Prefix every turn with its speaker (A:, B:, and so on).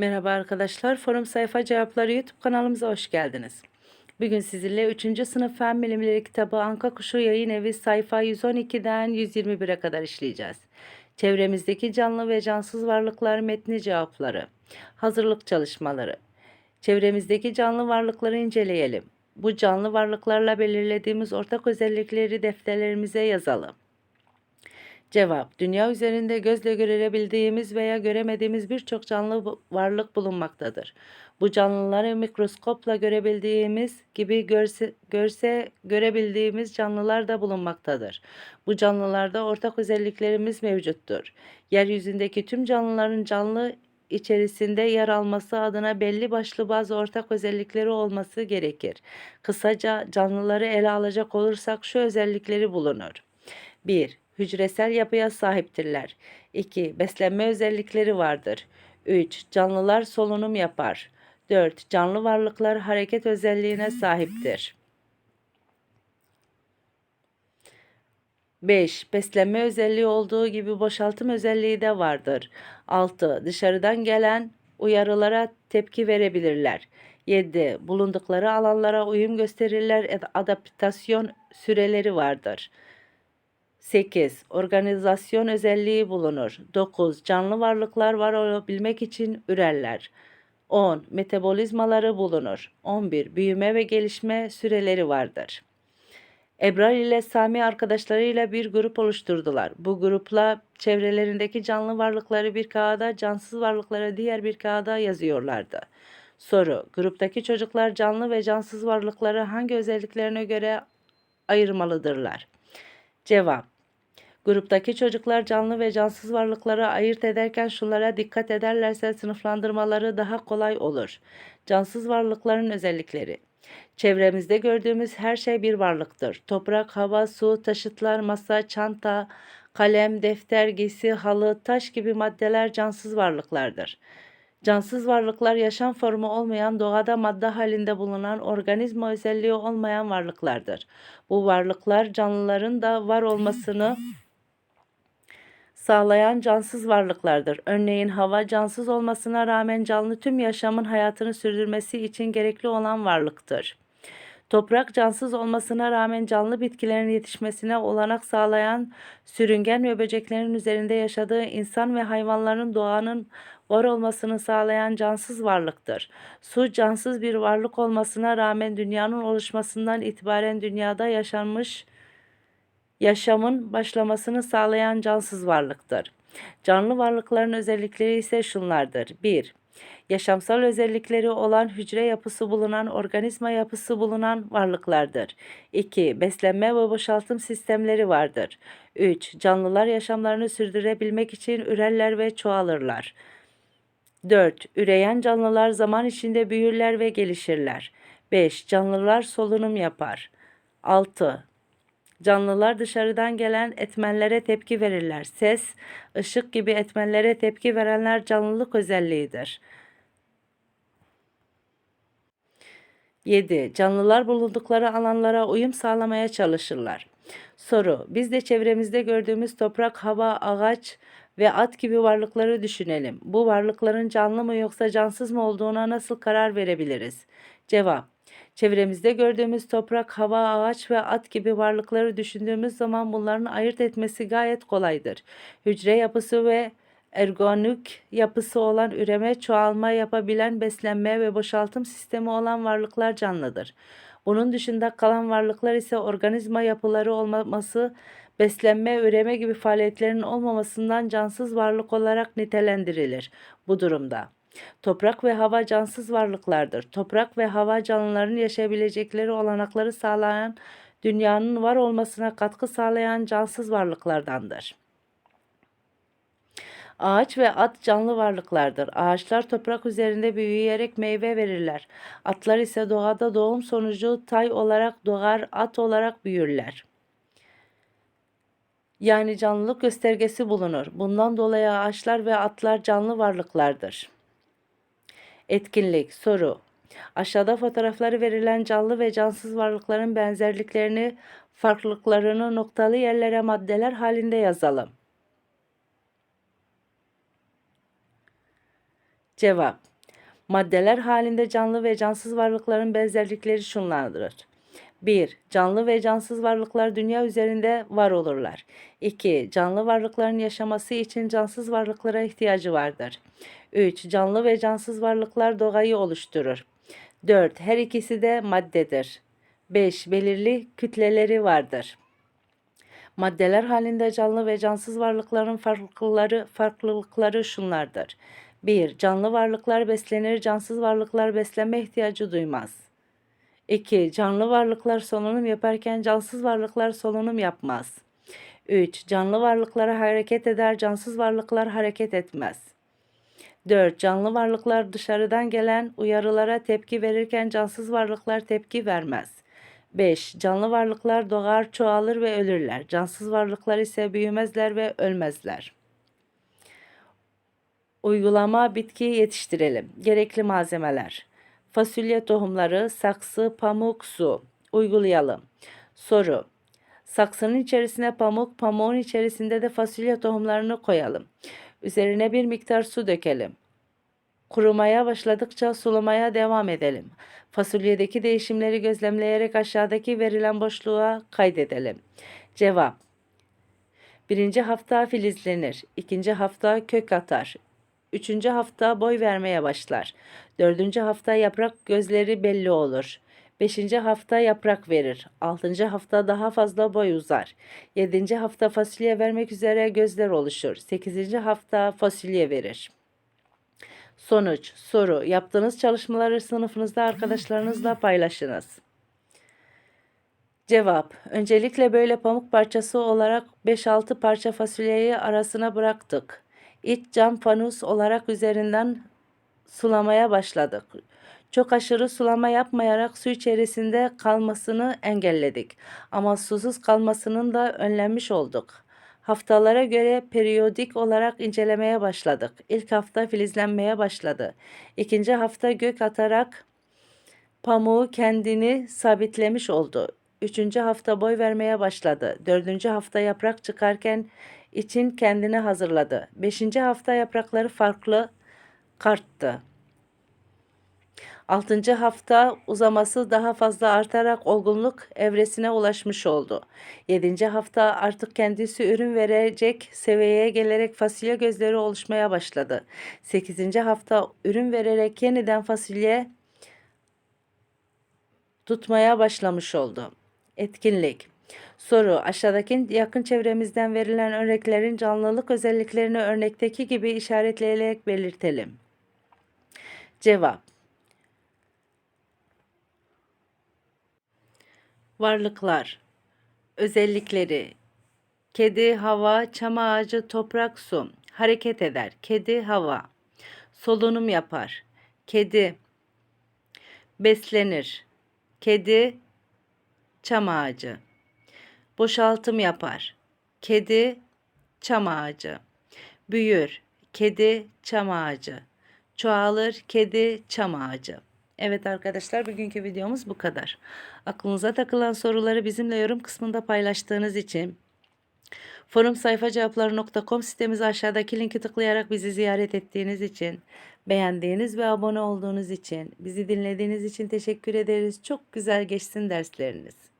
A: Merhaba arkadaşlar, Forum Sayfa Cevapları YouTube kanalımıza hoş geldiniz. Bugün sizinle 3. sınıf Fen Bilimleri kitabı Anka Kuşu Yayın Evi sayfa 112'den 121'e kadar işleyeceğiz. Çevremizdeki canlı ve cansız varlıklar metni cevapları, hazırlık çalışmaları. Çevremizdeki canlı varlıkları inceleyelim. Bu canlı varlıklarla belirlediğimiz ortak özellikleri defterlerimize yazalım. Cevap: Dünya üzerinde gözle görebildiğimiz veya göremediğimiz birçok canlı varlık bulunmaktadır. Bu canlıları mikroskopla görebildiğimiz gibi görse, görse görebildiğimiz canlılar da bulunmaktadır. Bu canlılarda ortak özelliklerimiz mevcuttur. Yeryüzündeki tüm canlıların canlı içerisinde yer alması adına belli başlı bazı ortak özellikleri olması gerekir. Kısaca canlıları ele alacak olursak şu özellikleri bulunur. 1. Hücresel yapıya sahiptirler. 2. Beslenme özellikleri vardır. 3. Canlılar solunum yapar. 4. Canlı varlıklar hareket özelliğine sahiptir. 5. Beslenme özelliği olduğu gibi boşaltım özelliği de vardır. 6. Dışarıdan gelen uyarılara tepki verebilirler. 7. Bulundukları alanlara uyum gösterirler. Ad- Adaptasyon süreleri vardır. 8. Organizasyon özelliği bulunur. 9. Canlı varlıklar var olabilmek için ürerler. 10. Metabolizmaları bulunur. 11. Büyüme ve gelişme süreleri vardır. Ebrar ile Sami arkadaşlarıyla bir grup oluşturdular. Bu grupla çevrelerindeki canlı varlıkları bir kağıda, cansız varlıkları diğer bir kağıda yazıyorlardı. Soru: Gruptaki çocuklar canlı ve cansız varlıkları hangi özelliklerine göre ayırmalıdırlar? Cevap: Gruptaki çocuklar canlı ve cansız varlıkları ayırt ederken şunlara dikkat ederlerse sınıflandırmaları daha kolay olur. Cansız varlıkların özellikleri. Çevremizde gördüğümüz her şey bir varlıktır. Toprak, hava, su, taşıtlar, masa, çanta, kalem, defter, giysi, halı, taş gibi maddeler cansız varlıklardır. Cansız varlıklar yaşam formu olmayan doğada madde halinde bulunan organizma özelliği olmayan varlıklardır. Bu varlıklar canlıların da var olmasını sağlayan cansız varlıklardır. Örneğin hava cansız olmasına rağmen canlı tüm yaşamın hayatını sürdürmesi için gerekli olan varlıktır. Toprak cansız olmasına rağmen canlı bitkilerin yetişmesine olanak sağlayan sürüngen ve böceklerin üzerinde yaşadığı insan ve hayvanların doğanın var olmasını sağlayan cansız varlıktır. Su cansız bir varlık olmasına rağmen dünyanın oluşmasından itibaren dünyada yaşanmış yaşamın başlamasını sağlayan cansız varlıktır. Canlı varlıkların özellikleri ise şunlardır. 1. Yaşamsal özellikleri olan hücre yapısı bulunan, organizma yapısı bulunan varlıklardır. 2. Beslenme ve boşaltım sistemleri vardır. 3. Canlılar yaşamlarını sürdürebilmek için ürerler ve çoğalırlar. 4. Üreyen canlılar zaman içinde büyürler ve gelişirler. 5. Canlılar solunum yapar. 6. Canlılar dışarıdan gelen etmenlere tepki verirler. Ses, ışık gibi etmenlere tepki verenler canlılık özelliğidir. 7. Canlılar bulundukları alanlara uyum sağlamaya çalışırlar. Soru: Biz de çevremizde gördüğümüz toprak, hava, ağaç ve at gibi varlıkları düşünelim. Bu varlıkların canlı mı yoksa cansız mı olduğuna nasıl karar verebiliriz? Cevap: Çevremizde gördüğümüz toprak, hava, ağaç ve at gibi varlıkları düşündüğümüz zaman bunların ayırt etmesi gayet kolaydır. Hücre yapısı ve ergonik yapısı olan üreme, çoğalma yapabilen beslenme ve boşaltım sistemi olan varlıklar canlıdır. Bunun dışında kalan varlıklar ise organizma yapıları olmaması, beslenme, üreme gibi faaliyetlerin olmamasından cansız varlık olarak nitelendirilir. Bu durumda Toprak ve hava cansız varlıklardır. Toprak ve hava canlıların yaşayabilecekleri olanakları sağlayan, dünyanın var olmasına katkı sağlayan cansız varlıklardandır. Ağaç ve at canlı varlıklardır. Ağaçlar toprak üzerinde büyüyerek meyve verirler. Atlar ise doğada doğum sonucu tay olarak doğar, at olarak büyürler. Yani canlılık göstergesi bulunur. Bundan dolayı ağaçlar ve atlar canlı varlıklardır. Etkinlik soru. Aşağıda fotoğrafları verilen canlı ve cansız varlıkların benzerliklerini, farklılıklarını noktalı yerlere maddeler halinde yazalım. Cevap. Maddeler halinde canlı ve cansız varlıkların benzerlikleri şunlardır. 1. Canlı ve cansız varlıklar dünya üzerinde var olurlar. 2. Canlı varlıkların yaşaması için cansız varlıklara ihtiyacı vardır. 3. Canlı ve cansız varlıklar doğayı oluşturur. 4. Her ikisi de maddedir. 5. Belirli kütleleri vardır. Maddeler halinde canlı ve cansız varlıkların farklılıkları, farklılıkları şunlardır. 1. Canlı varlıklar beslenir, cansız varlıklar beslenme ihtiyacı duymaz. 2. Canlı varlıklar solunum yaparken cansız varlıklar solunum yapmaz. 3. Canlı varlıklar hareket eder, cansız varlıklar hareket etmez. 4. Canlı varlıklar dışarıdan gelen uyarılara tepki verirken cansız varlıklar tepki vermez. 5. Canlı varlıklar doğar, çoğalır ve ölürler. Cansız varlıklar ise büyümezler ve ölmezler. Uygulama bitki yetiştirelim. Gerekli malzemeler. Fasulye tohumları, saksı, pamuk, su. Uygulayalım. Soru. Saksının içerisine pamuk, pamuğun içerisinde de fasulye tohumlarını koyalım. Üzerine bir miktar su dökelim. Kurumaya başladıkça sulamaya devam edelim. Fasulyedeki değişimleri gözlemleyerek aşağıdaki verilen boşluğa kaydedelim. Cevap Birinci hafta filizlenir. ikinci hafta kök atar. Üçüncü hafta boy vermeye başlar. Dördüncü hafta yaprak gözleri belli olur. Beşinci hafta yaprak verir. Altıncı hafta daha fazla boy uzar. Yedinci hafta fasulye vermek üzere gözler oluşur. Sekizinci hafta fasulye verir. Sonuç, soru. Yaptığınız çalışmaları sınıfınızda arkadaşlarınızla paylaşınız. Cevap. Öncelikle böyle pamuk parçası olarak 5-6 parça fasulyeyi arasına bıraktık. İç cam fanus olarak üzerinden sulamaya başladık. Çok aşırı sulama yapmayarak su içerisinde kalmasını engelledik. Ama susuz kalmasının da önlenmiş olduk. Haftalara göre periyodik olarak incelemeye başladık. İlk hafta filizlenmeye başladı. İkinci hafta gök atarak pamuğu kendini sabitlemiş oldu. Üçüncü hafta boy vermeye başladı. Dördüncü hafta yaprak çıkarken için kendini hazırladı. Beşinci hafta yaprakları farklı karttı. Altıncı hafta uzaması daha fazla artarak olgunluk evresine ulaşmış oldu. Yedinci hafta artık kendisi ürün verecek seviyeye gelerek fasulye gözleri oluşmaya başladı. Sekizinci hafta ürün vererek yeniden fasulye tutmaya başlamış oldu. Etkinlik Soru aşağıdaki yakın çevremizden verilen örneklerin canlılık özelliklerini örnekteki gibi işaretleyerek belirtelim. Cevap Varlıklar Özellikleri Kedi, hava, çam ağacı, toprak, su. Hareket eder. Kedi, hava. Solunum yapar. Kedi. Beslenir. Kedi, çam ağacı. Boşaltım yapar. Kedi, çam ağacı. Büyür. Kedi, çam ağacı. Çoğalır. Kedi, çam ağacı. Evet arkadaşlar bugünkü videomuz bu kadar. Aklınıza takılan soruları bizimle yorum kısmında paylaştığınız için forum sayfacevapları.com sitemizi aşağıdaki linki tıklayarak bizi ziyaret ettiğiniz için beğendiğiniz ve abone olduğunuz için bizi dinlediğiniz için teşekkür ederiz. Çok güzel geçsin dersleriniz.